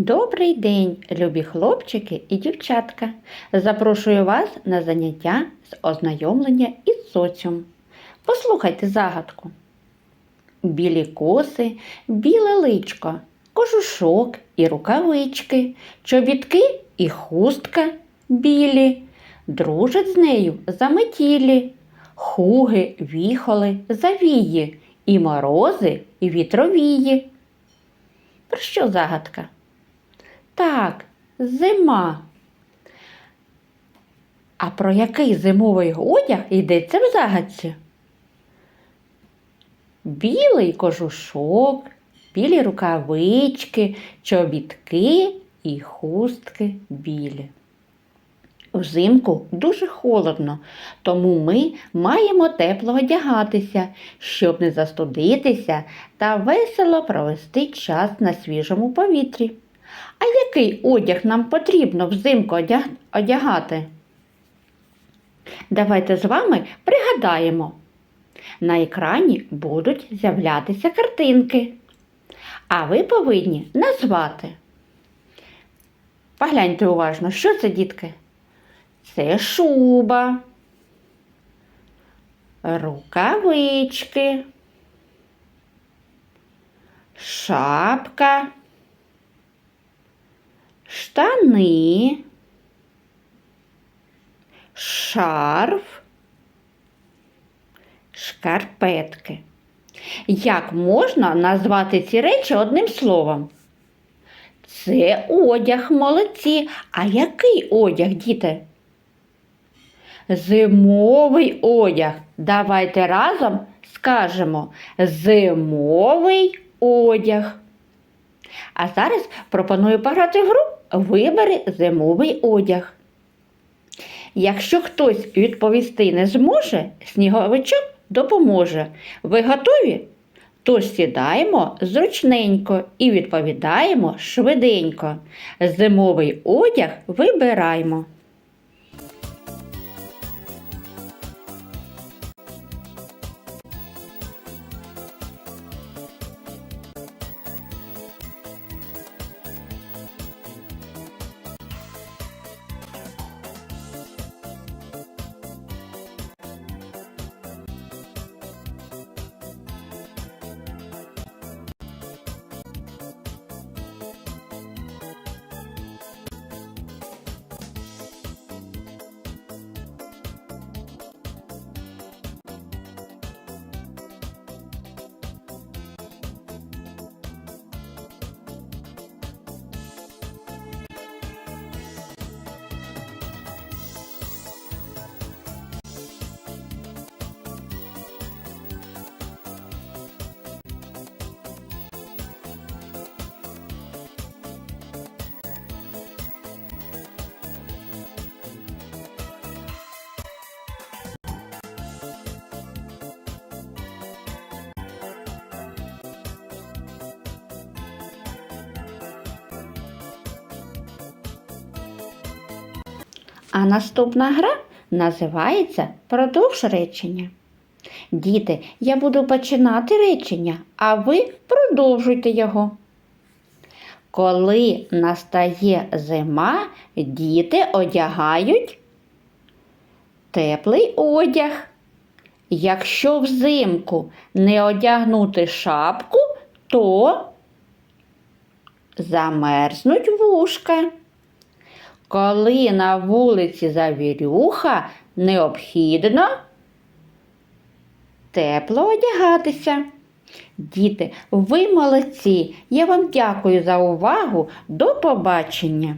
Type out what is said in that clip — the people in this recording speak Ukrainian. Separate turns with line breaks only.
Добрий день, любі хлопчики і дівчатка. Запрошую вас на заняття з ознайомлення із соціум. Послухайте загадку. Білі коси, біле личко, кожушок і рукавички, чобітки і хустка білі, дружать з нею заметілі, хуги, віхоли, завії, і морози, і вітровії. Про що загадка? Так, зима. А про який зимовий одяг йдеться в загадці? Білий кожушок, білі рукавички, чобітки і хустки білі. Взимку дуже холодно, тому ми маємо тепло одягатися, щоб не застудитися та весело провести час на свіжому повітрі. А який одяг нам потрібно взимку одягати? Давайте з вами пригадаємо. На екрані будуть з'являтися картинки, а ви повинні назвати. Погляньте уважно, що це, дітки? Це шуба, рукавички, шапка, штани, шарф, шкарпетки. Як можна назвати ці речі одним словом? Це одяг, молодці. А який одяг, діти? Зимовий одяг. Давайте разом скажемо зимовий одяг. А зараз пропоную пограти в гру Вибери зимовий одяг. Якщо хтось відповісти не зможе, сніговичок допоможе. Ви готові? Тож сідаємо зручненько і відповідаємо швиденько. Зимовий одяг вибираємо. А наступна гра називається Продовж речення. Діти, я буду починати речення, а ви продовжуйте його. Коли настає зима, діти одягають теплий одяг. Якщо взимку не одягнути шапку, то замерзнуть вушка. Коли на вулиці завірюха, необхідно тепло одягатися. Діти, ви молодці. Я вам дякую за увагу. До побачення!